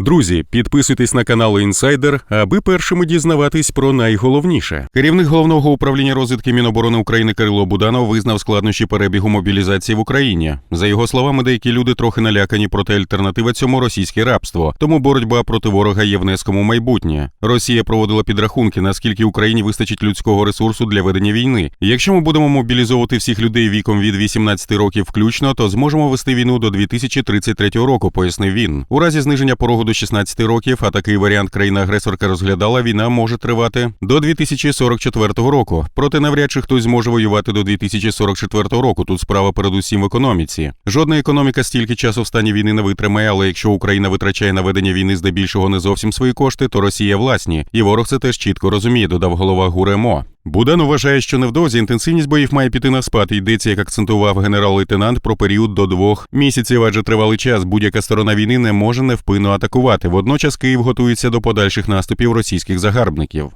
Друзі, підписуйтесь на канал Інсайдер, аби першими дізнаватись про найголовніше. Керівник головного управління розвідки Міноборони України Кирило Буданов визнав складнощі перебігу мобілізації в Україні. За його словами, деякі люди трохи налякані, проте альтернатива цьому російське рабство. Тому боротьба проти ворога є в низькому майбутнє. Росія проводила підрахунки, наскільки Україні вистачить людського ресурсу для ведення війни. Якщо ми будемо мобілізовувати всіх людей віком від 18 років включно, то зможемо вести війну до 2033 року, пояснив він. У разі зниження порогу до 16 років, а такий варіант країна-агресорка розглядала, війна може тривати до 2044 року. Проте навряд чи хтось зможе воювати до 2044 року. Тут справа передусім в економіці. Жодна економіка стільки часу в стані війни не витримає, але якщо Україна витрачає на ведення війни здебільшого не зовсім свої кошти, то Росія власні. І ворог це теж чітко розуміє, додав голова ГУРЕМО. Будан вважає, що невдовзі інтенсивність боїв має піти на спад. Йдеться, як акцентував генерал-лейтенант, про період до двох місяців, адже тривалий час будь-яка сторона війни не може невпинно атакувати. Водночас Київ готується до подальших наступів російських загарбників.